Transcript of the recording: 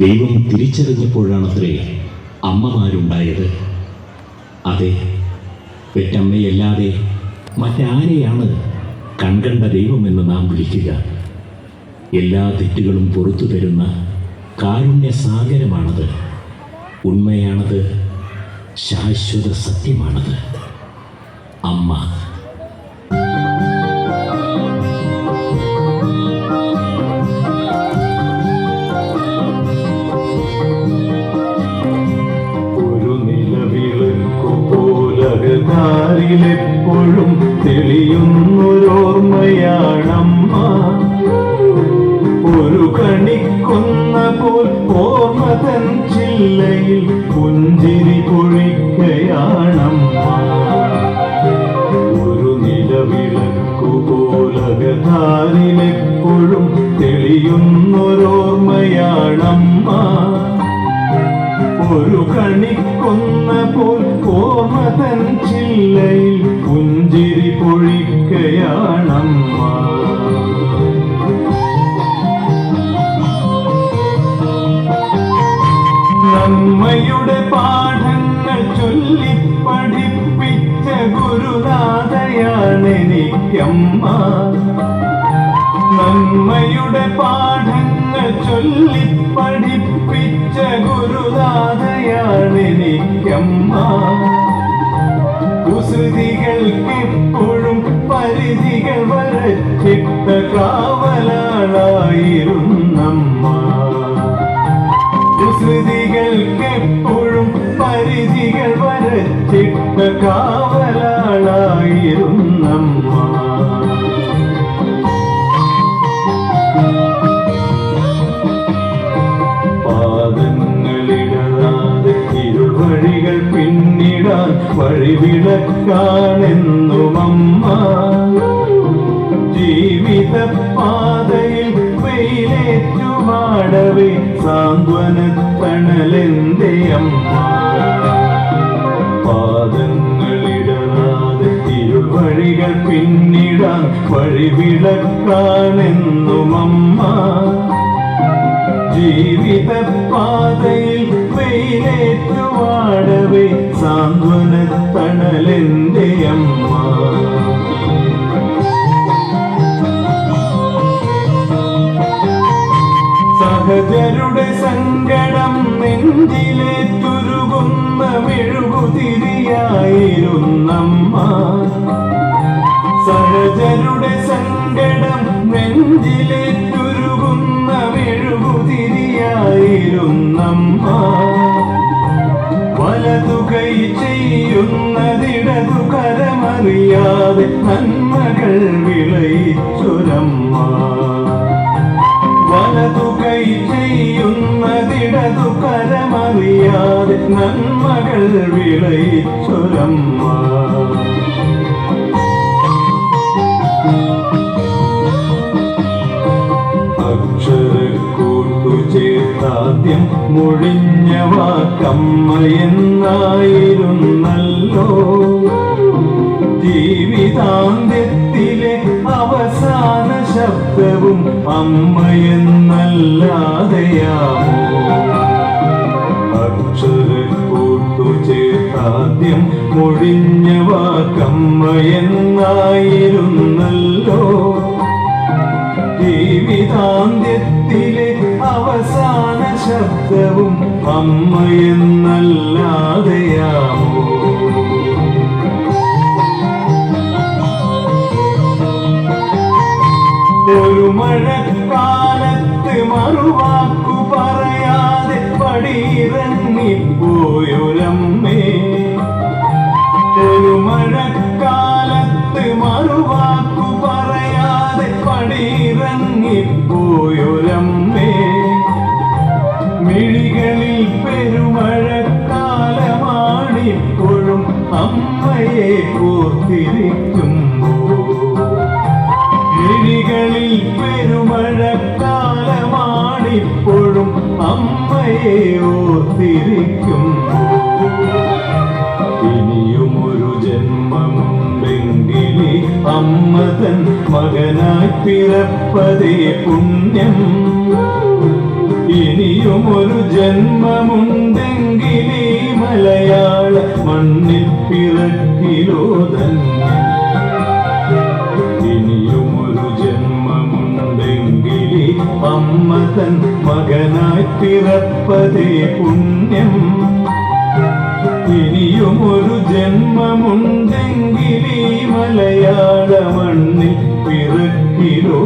ദൈവം തിരിച്ചറിഞ്ഞപ്പോഴാണത്രേ അമ്മമാരുണ്ടായത്. അതെ പെറ്റമ്മയല്ലാതെ മറ്റാരെയാണ് കൺകണ്ട ദൈവമെന്ന് നാം വിളിക്കുക. എല്ലാ തെറ്റുകളും പുറത്തു തരുന്ന കാരുണ്യ സാഗരമാണത് ഉണ്മയാണത് ശാശ്വത സത്യമാണത്. അമ്മ പോലകതാരിലെപ്പോഴും തെളിയുന്നൊരോർമ്മയാണമ്മ ഒരു കണിക്കുന്ന പോൽ ഓർമ്മതൻ ചില്ലയിൽ പുഞ്ചിരി പൊഴിക്കയാണമ്മ ഒരു കണിക്കൊന്ന പോൽ ഓർമ്മ തൻ ചില്ലയിൽ പുഞ്ചിരി പൊഴിക്കയാണമ്മ. നന്മയുടെ പാഠങ്ങൾ ചൊല്ലി പഠിപ്പിച്ച ഗുരുനാഥയാണെനിക്കമ്മ. നന്മയുടെ പാഠങ്ങൾ ചൊല്ലി പഠിപ്പിച്ച ഗുരുനാഥയാണെനിക്കമ്മ. കുസൃതികൾക്കെപ്പോഴും പരിധികൾ വരച്ചിട്ട കാവലാളായിരുന്നമ്മ. കുസൃതികൾക്കെപ്പോഴും പരിധികൾ വരച്ചിട്ട കാവലാളായിരുന്നമ്മ. വഴിവിളക്കാണെന്നും അമ്മ. ജീവിത പാതയിൽ വെയിലേറ്റുമാടവേ സാന്ത്വനത്തണലെന്റെ അമ്മ. പാദങ്ങളിടാതെ ഇരുവഴികൾ പിന്നിടാൻ വഴിവിളക്കാണെന്നും അമ്മ. ജീവിത പാതയിൽ വെയിലേറ്റുവാടവേ സാന്ത്വനത്തണലെന്റെ അമ്മ. സഹജരുടെ സങ്കടം നെഞ്ചിലെ തുരുകുന്ന മെഴുകുതിരിയായിരുന്നമ്മ. സഹജരുടെ സങ്കടം നെഞ്ചിലെ വലതു കൈ ചെയ്യുന്നതിടതു കരമറിയാതെ നന്മകൾ വിളയിച്ചൊരമ്മ വലതുകൈ ചെയ്യുന്നതിടതു കരമറിയാതെ നന്മകൾ വിളയിച്ചൊരമ്മ മുഴിഞ്ഞ വാക്കമ്മ എന്നായിരുന്നല്ലോ. ജീവിതാന്ത്യത്തിലെ അവസാന ശബ്ദവും അമ്മ എന്നല്ലാതെയാമോ അക്ഷരക്കൂട്ടു ചേർത്താദ്യം മുഴിഞ്ഞ വാക്കമ്മ എന്നായിരുന്നല്ലോ. ജീവിതാന്ത്യത്തിലെ ശബ്ദവും അമ്മ എന്നല്ലാതെയാമോ? ഒരു മഴക്കാലത്ത് മറുവാക്കു പറയാതെ പടിയിറങ്ങിപ്പോയൊരമ്മേ പെരുമഴക്കാലമാണിപ്പോഴും അമ്മയെ ഓർത്തിരിക്കും. ഇനിയുമൊരു ജന്മമുണ്ടെങ്കിലേ അമ്മ തൻ മകനായി പിറപ്പതേ പുണ്യം. ഇനിയുമൊരു ജന്മമുണ്ടെങ്കിൽ മലയാള മണ്ണിൽ പിറക്കിലോ ഇനിയും ഇനിയുമൊരു ജന്മമുണ്ടെങ്കിൽ അമ്മ തൻ മകനായി പിറപ്പതേ പുണ്യം. ഇനിയുമൊരു ജന്മമുണ്ടെങ്കിൽ ഈ മലയാള മണ്ണിൽ പിറക്കിലോ